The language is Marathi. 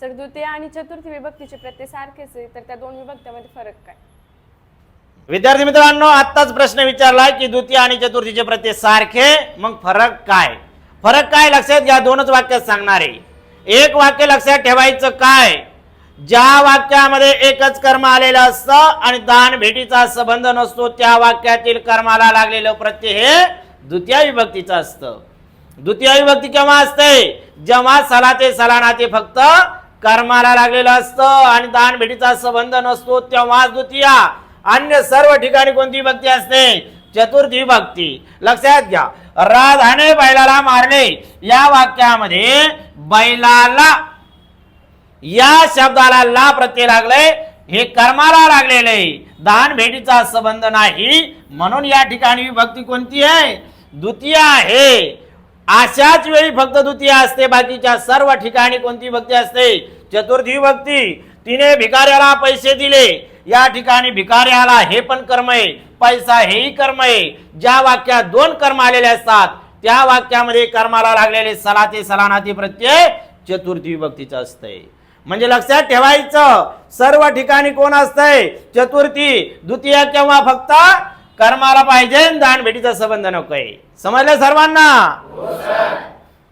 सर द्वितीय आणि चतुर्थी विभक्तीचे प्रत्यय सारखेच आहे तर त्या दोन विभक्त्यामध्ये फरक काय? विद्यार्थी मित्रांनो आत्ताच प्रश्न विचारलाय की द्वितीय आणि चतुर्थीचे प्रत्यय सारखे मग फरक काय? फरक काय लक्षात घ्या दोनच वाक्यात सांगणार. आहे एक वाक्य लक्षात ठेवायचं काय? ज्या वाक्यामध्ये एकच कर्म आलेलं असतं आणि दान भेटीचा संबंध नसतो त्या वाक्यातील कर्माला लागलेलं प्रत्यय हे द्वितीय विभक्तीचं असतं. द्वितीय विभक्ती केव्हा असते? जेव्हा सला ते सलाना ते फक्त कर्माला लागलेलं असतं आणि दान भेटीचा संबंध नसतो तेव्हा द्वितीया अन्य सर्व ठिकाणी कोणती भक्ती असते? चतुर्थी भक्ती. लक्षात घ्या राधाने बैलाला मारणे या वाक्यामध्ये बैलाला या शब्दाला ला प्रत्यय लागले हे कर्माला लागलेले. दान भेटीचा संबंध नाही म्हणून या ठिकाणी विभक्ती कोणती आहे? द्वितीय आहे. अशाच वेळी फक्त द्वितीय असते बाकीच्या सर्व ठिकाणी कोणती भक्ती असते? चतुर्थी भक्ती तिने भिकाऱ्याला पैसे दिले. या ठिकाणी भिकाऱ्याला हे पण कर्म आहे. पैसा हेही कर्म आहे. ज्या वाक्यात दोन कर्म आलेले असतात त्या वाक्यामध्ये कर्माला लागलेले सलाते सलानाती प्रत्यय चतुर्थी विभक्तीचं असतंय. म्हणजे लक्षात ठेवायचं सर्व ठिकाणी कोण असतंय? चतुर्थी द्वितीय किंवा फक्त? कर्माला पाहिजे दान भेटीचा संबंध नकोय. समजलं सर्वांना?